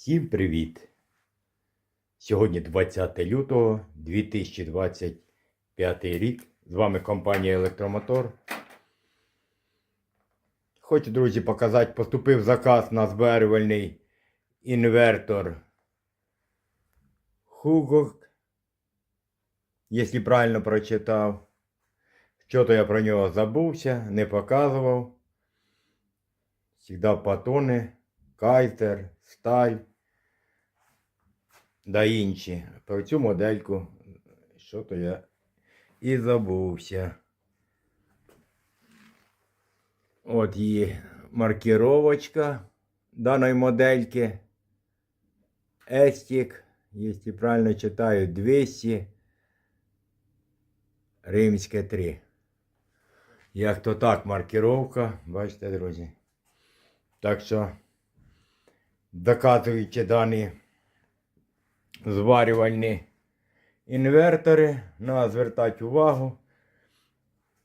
Всім привіт! Сьогодні 20 лютого 2025 рік. З вами компанія Електромотор. Хочу, друзі, показати, поступив заказ на зберігальний інвертор Хугок. Якщо правильно прочитав. Що-то я про нього забувся, не показував. Всегда патони, кайтер, сталь да інші. Про цю модельку що-то я і забувся. От її маркировочка даної модельки. Естік, якщо правильно читаю, 200 римське 3. Як то так маркировка, бачите, друзі. Так що, доказуючи дані зварювальні інвертори, треба звертати увагу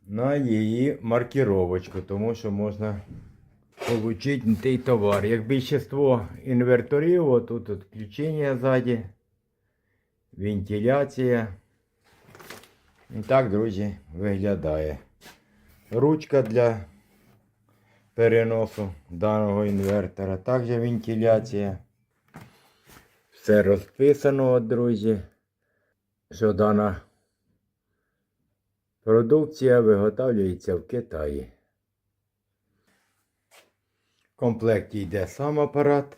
на її маркировочку, тому що можна отримати той товар. Як більшість інверторів, отут от включення ззаді, вентиляція. І так, друзі, виглядає. Ручка для переносу даного інвертора. Також вентиляція. Все розписано, друзі, що дана продукція виготовлюється в Китаї. В комплекті йде сам апарат.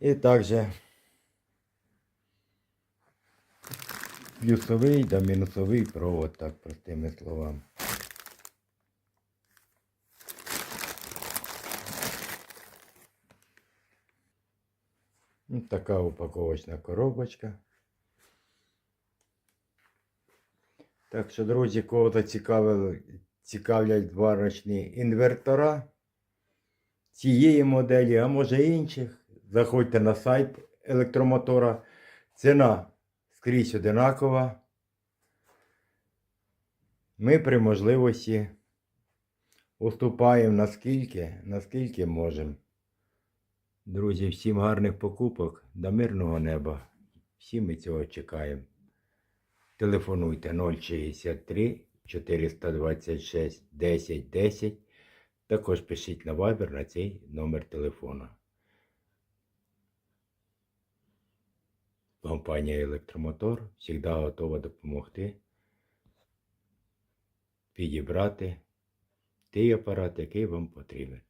І також плюсовий та мінусовий провод, так простими словами. Ось така упаковочна коробочка. Так що, друзі, кого зацікавили, цікавлять зварочні інвертора цієї моделі, а може інших, заходьте на сайт електромотора. Ціна скрізь одинакова. Ми при можливості уступаємо наскільки, наскільки можемо. Друзі, всім гарних покупок до мирного неба. Всі ми цього чекаємо. Телефонуйте 063 426 10 10. Також пишіть на Viber на цей номер телефона. Компанія Електромотор завжди готова допомогти підібрати той апарат, який вам потрібен.